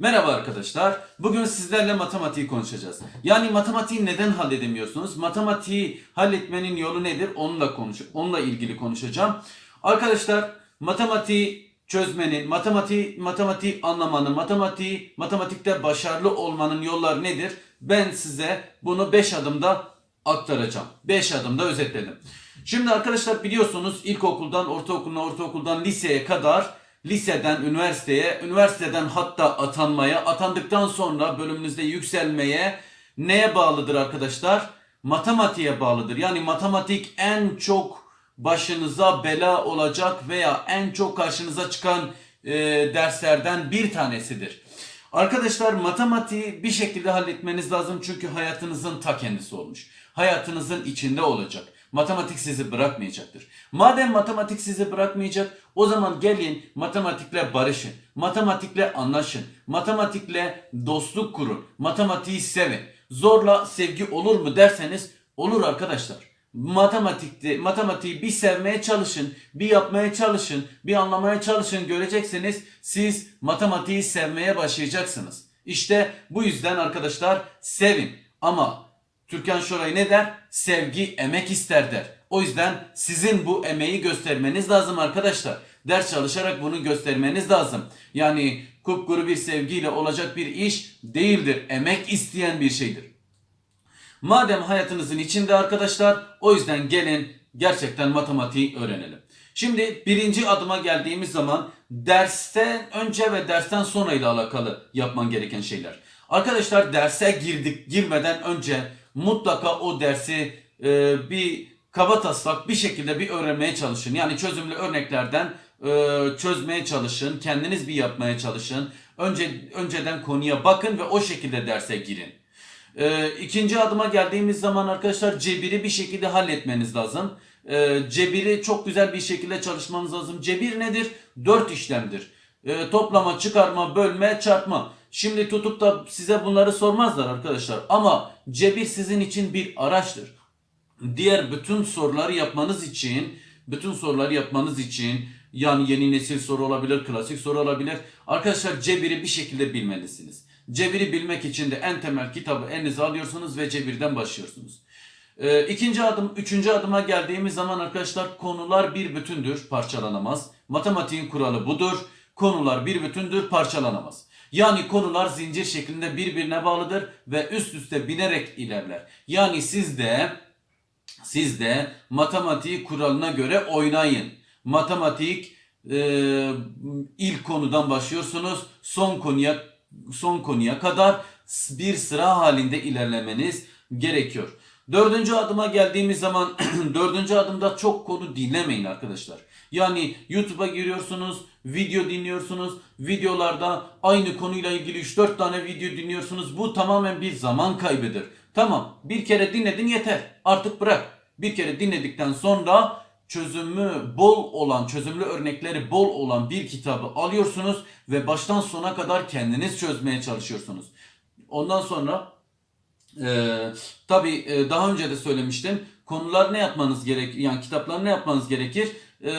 Merhaba arkadaşlar. Bugün sizlerle matematiği konuşacağız. Yani matematiği neden halledemiyorsunuz? Matematiği halletmenin yolu nedir? Onunla konuş onunla ilgili konuşacağım. Arkadaşlar matematiği çözmenin, matematiği matematiği anlamanın, matematiği matematikte başarılı olmanın yolları nedir? Ben size bunu 5 adımda aktaracağım. 5 adımda özetledim. Şimdi arkadaşlar biliyorsunuz ilkokuldan ortaokuluna, ortaokuldan liseye kadar liseden üniversiteye, üniversiteden hatta atanmaya, atandıktan sonra bölümünüzde yükselmeye neye bağlıdır arkadaşlar? Matematiğe bağlıdır. Yani matematik en çok başınıza bela olacak veya en çok karşınıza çıkan e, derslerden bir tanesidir. Arkadaşlar matematiği bir şekilde halletmeniz lazım çünkü hayatınızın ta kendisi olmuş. Hayatınızın içinde olacak. Matematik sizi bırakmayacaktır. Madem matematik sizi bırakmayacak o zaman gelin matematikle barışın. Matematikle anlaşın. Matematikle dostluk kurun. Matematiği sevin. Zorla sevgi olur mu derseniz olur arkadaşlar. Matematikte matematiği bir sevmeye çalışın, bir yapmaya çalışın, bir anlamaya çalışın göreceksiniz siz matematiği sevmeye başlayacaksınız. İşte bu yüzden arkadaşlar sevin ama Türkan Şoray ne der? Sevgi emek ister der. O yüzden sizin bu emeği göstermeniz lazım arkadaşlar. Ders çalışarak bunu göstermeniz lazım. Yani kupkuru bir sevgiyle olacak bir iş değildir. Emek isteyen bir şeydir. Madem hayatınızın içinde arkadaşlar o yüzden gelin gerçekten matematiği öğrenelim. Şimdi birinci adıma geldiğimiz zaman dersten önce ve dersten sonra ile alakalı yapman gereken şeyler. Arkadaşlar derse girdik girmeden önce mutlaka o dersi e, bir kaba taslak bir şekilde bir öğrenmeye çalışın. Yani çözümlü örneklerden e, çözmeye çalışın. Kendiniz bir yapmaya çalışın. Önce önceden konuya bakın ve o şekilde derse girin. Ee, ikinci adıma geldiğimiz zaman arkadaşlar cebiri bir şekilde halletmeniz lazım. Ee, cebiri çok güzel bir şekilde çalışmanız lazım. Cebir nedir? Dört işlemdir. Ee, toplama, çıkarma, bölme, çarpma. Şimdi tutup da size bunları sormazlar arkadaşlar. Ama cebir sizin için bir araçtır. Diğer bütün soruları yapmanız için, bütün soruları yapmanız için yani yeni nesil soru olabilir, klasik soru olabilir. Arkadaşlar cebiri bir şekilde bilmelisiniz. Cebiri bilmek için de en temel kitabı elinize alıyorsunuz ve cebirden başlıyorsunuz. Ee, ikinci adım, üçüncü adıma geldiğimiz zaman arkadaşlar konular bir bütündür, parçalanamaz. Matematiğin kuralı budur. Konular bir bütündür, parçalanamaz. Yani konular zincir şeklinde birbirine bağlıdır ve üst üste binerek ilerler. Yani siz de siz de matematiği kuralına göre oynayın. Matematik e, ilk konudan başlıyorsunuz. Son konuya son konuya kadar bir sıra halinde ilerlemeniz gerekiyor. Dördüncü adıma geldiğimiz zaman dördüncü adımda çok konu dinlemeyin arkadaşlar. Yani YouTube'a giriyorsunuz, video dinliyorsunuz. Videolarda aynı konuyla ilgili 3-4 tane video dinliyorsunuz. Bu tamamen bir zaman kaybıdır. Tamam bir kere dinledin yeter. Artık bırak. Bir kere dinledikten sonra çözümü bol olan, çözümlü örnekleri bol olan bir kitabı alıyorsunuz ve baştan sona kadar kendiniz çözmeye çalışıyorsunuz. Ondan sonra e, tabii e, daha önce de söylemiştim. Konular ne yapmanız gerek, yani kitaplar ne yapmanız gerekir? E,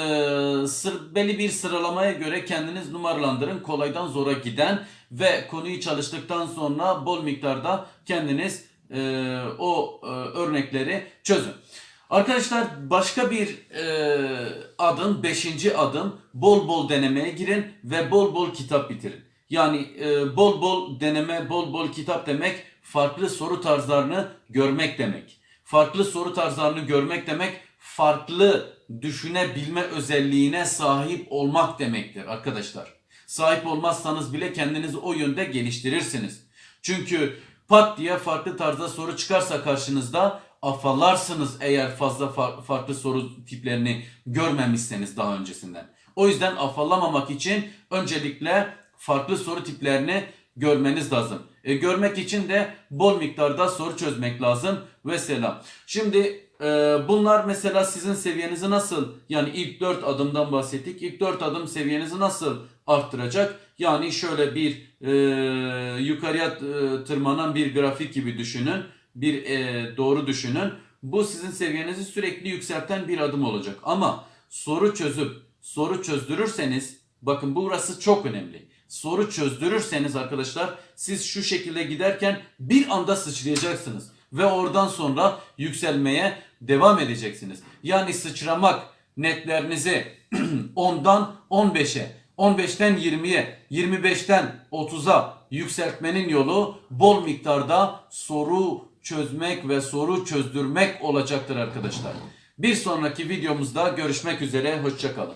sır, belli bir sıralamaya göre kendiniz numaralandırın. Kolaydan zora giden ve konuyu çalıştıktan sonra bol miktarda kendiniz e, o e, örnekleri çözün. Arkadaşlar başka bir e, adım, beşinci adım bol bol denemeye girin ve bol bol kitap bitirin. Yani e, bol bol deneme, bol bol kitap demek farklı soru tarzlarını görmek demek. Farklı soru tarzlarını görmek demek farklı düşünebilme özelliğine sahip olmak demektir arkadaşlar. Sahip olmazsanız bile kendinizi o yönde geliştirirsiniz. Çünkü pat diye farklı tarzda soru çıkarsa karşınızda afallarsınız eğer fazla far- farklı soru tiplerini görmemişseniz daha öncesinden. O yüzden afallamamak için öncelikle farklı soru tiplerini görmeniz lazım. E, görmek için de bol miktarda soru çözmek lazım ve selam. Şimdi e, bunlar mesela sizin seviyenizi nasıl yani ilk 4 adımdan bahsettik. İlk 4 adım seviyenizi nasıl arttıracak? Yani şöyle bir e, yukarıya e, tırmanan bir grafik gibi düşünün bir e, doğru düşünün. Bu sizin seviyenizi sürekli yükselten bir adım olacak. Ama soru çözüp soru çözdürürseniz Bakın burası çok önemli. Soru çözdürürseniz arkadaşlar siz şu şekilde giderken bir anda sıçrayacaksınız. Ve oradan sonra yükselmeye devam edeceksiniz. Yani sıçramak netlerinizi 10'dan 15'e, 15'ten 20'ye, 25'ten 30'a yükseltmenin yolu bol miktarda soru çözmek ve soru çözdürmek olacaktır arkadaşlar. Bir sonraki videomuzda görüşmek üzere, hoşçakalın.